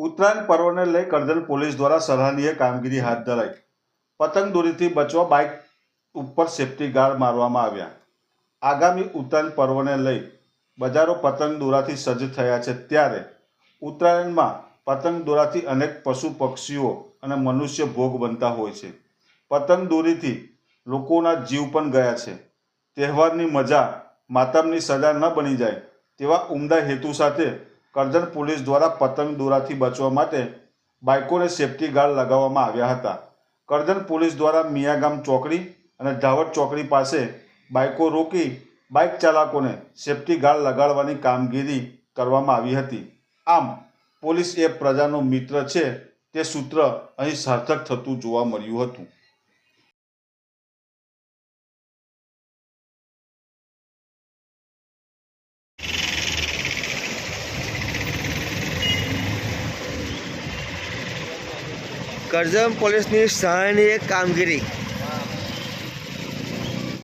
ઉત્તરાયણ પર્વને લઈ કરજણ પોલીસ દ્વારા સરાહનીય કામગીરી હાથ ધરાઈ. પતંગ દોરીથી બચવા બાઇક ઉપર સેફટી ગાર્ડ મારવામાં આવ્યા. આગામી ઉત્તરાયણ પર્વને લઈ બજારો પતંગ દોરાથી સજ્જ થયા છે ત્યારે ઉત્તરાયણમાં પતંગ દોરાથી અનેક પશુ પક્ષીઓ અને મનુષ્ય ભોગ બનતા હોય છે. પતંગ દોરીથી લોકોના જીવ પણ ગયા છે. તહેવારની મજા માતમની સજા ન બની જાય તેવા ઉમદા હેતુ સાથે કરજણ પોલીસ દ્વારા પતંગ દોરાથી બચવા માટે બાઇકોને સેફટી ગાર્ડ લગાવવામાં આવ્યા હતા. કરજણ પોલીસ દ્વારા મિયાગામ ચોકડી અને ધાવડ ચોકડી પાસે બાઇકો રોકી બાઇક ચાલકોને સેફટી ગાર્ડ લગાડવાની કામગીરી કરવામાં આવી હતી. આમ, પોલીસ એ પ્રજાનો મિત્ર છે તે સૂત્ર અહીં સાર્થક થતું જોવા મળ્યું હતું. કરજણ પોલીસની સરાહનીય કામગીરી.